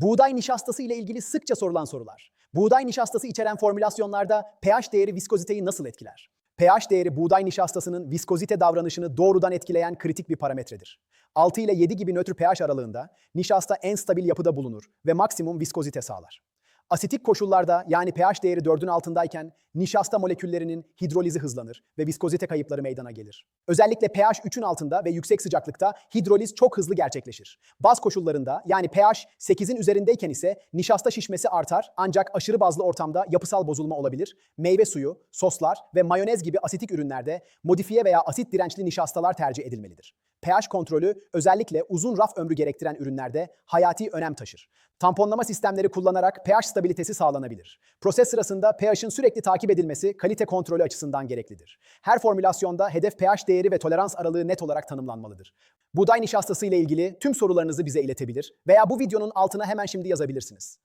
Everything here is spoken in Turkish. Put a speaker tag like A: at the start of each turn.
A: Buğday nişastası ile ilgili sıkça sorulan sorular. Buğday nişastası içeren formülasyonlarda pH değeri viskoziteyi nasıl etkiler? pH değeri buğday nişastasının viskozite davranışını doğrudan etkileyen kritik bir parametredir. 6 ile 7 gibi nötr pH aralığında nişasta en stabil yapıda bulunur ve maksimum viskozite sağlar. Asitik koşullarda yani pH değeri 4'ün altındayken nişasta moleküllerinin hidrolizi hızlanır ve viskozite kayıpları meydana gelir. Özellikle pH 3'ün altında ve yüksek sıcaklıkta hidroliz çok hızlı gerçekleşir. Baz koşullarında yani pH 8'in üzerindeyken ise nişasta şişmesi artar ancak aşırı bazlı ortamda yapısal bozulma olabilir. Meyve suyu, soslar ve mayonez gibi asitik ürünlerde modifiye veya asit dirençli nişastalar tercih edilmelidir. pH kontrolü özellikle uzun raf ömrü gerektiren ürünlerde hayati önem taşır. Tamponlama sistemleri kullanarak pH stabilitesi sağlanabilir. Proses sırasında pH'in sürekli takip edilmesi kalite kontrolü açısından gereklidir. Her formülasyonda hedef pH değeri ve tolerans aralığı net olarak tanımlanmalıdır. Buğday nişastası ile ilgili tüm sorularınızı bize iletebilir veya bu videonun altına hemen şimdi yazabilirsiniz.